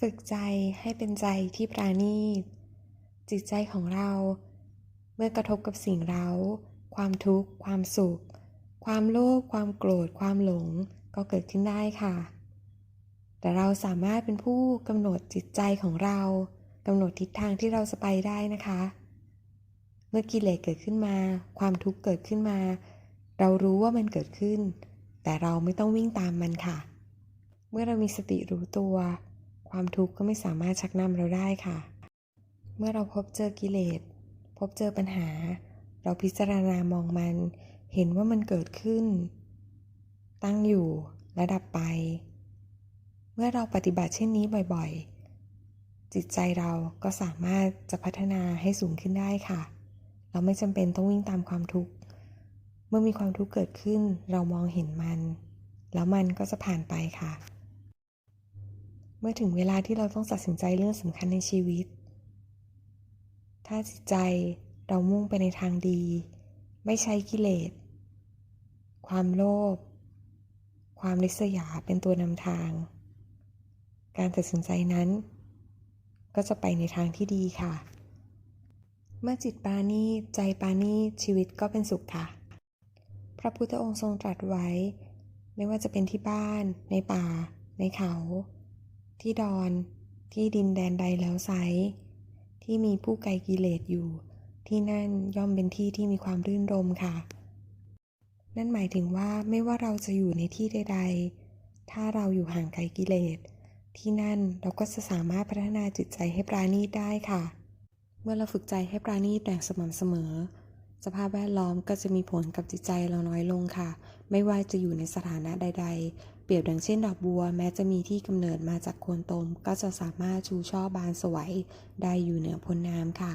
ฝึกใจให้เป็นใจที่ปราณีต จิตใจของเรา เมื่อกระทบกับสิ่งเร้าความทุกข์ ความสุข ความโลภความโกรธ ความหลงก็เกิดขึ้นได้ค่ะ แต่เราสามารถเป็นผู้กำหนดจิตใจของเรากำหนดทิศทางที่เราจะไปได้นะคะ เมื่อกิเลสเกิดขึ้นมา ความทุกข์เกิดขึ้นมา เรารู้ว่ามันเกิดขึ้น แต่เราไม่ต้องวิ่งตามมันค่ะ เมื่อเรามีสติรู้ตัว ความทุกข์ก็ไม่สามารถชักนำเราได้ค่ะ เมื่อเราพบเจอกิเลส พบเจอปัญหา เราพิจารณามองมัน เห็นว่ามันเกิดขึ้น ตั้งอยู่และดับไป เมื่อเราปฏิบัติเช่นนี้บ่อยๆ จิตใจเราก็สามารถจะพัฒนาให้สูงขึ้นได้ค่ะ เราไม่จำเป็นต้องวิ่งตามความทุกข์ เมื่อมีความทุกข์เกิดขึ้น เรามองเห็นมัน แล้วมันก็จะผ่านไปค่ะ มื่อถึงเวลาที่เราต้องตัดสินใจเรื่องสำคัญในชีวิต ถ้าจิตใจเรามุ่งไปในทางดี ไม่ใช้กิเลส ความโลภ ความริษยาเป็นตัวนำทาง การตัดสินใจนั้น ก็จะไปในทางที่ดีค่ะ เมื่อจิตปาณีตใจปาณีตชีวิตก็เป็นสุขค่ะ พระพุทธองค์ทรงตรัสไว้ ไม่ว่าจะเป็นที่บ้าน ในป่า ในเขา ที่ดอน ที่ดินแดนใดแล้วไซที่มีผู้ไกลกิเลสอยู่ ที่นั่นย่อมเป็นที่ที่มีความรื่นรมค่ะ นั่นหมายถึงว่าไม่ว่าเราจะอยู่ในที่ใด ๆ ถ้าเราอยู่ห่างไกลกิเลส ที่นั่นเราก็จะสามารถพัฒนาจิตใจให้ปราณีตได้ค่ะ เมื่อเราฝึกใจให้ปราณีตอย่างสม่ำเสมอ สภาพแวดล้อมก็จะมีผลกับจิตใจเราน้อยลงค่ะ ไม่ว่าจะอยู่ในสถานะใด ๆ เปรียบดังเช่นดอกบัวแม้จะมีที่กำเนิดมาจากโคนตม ก็จะสามารถชูช่อบานสวยได้อยู่เหนือพ้นน้ำค่ะ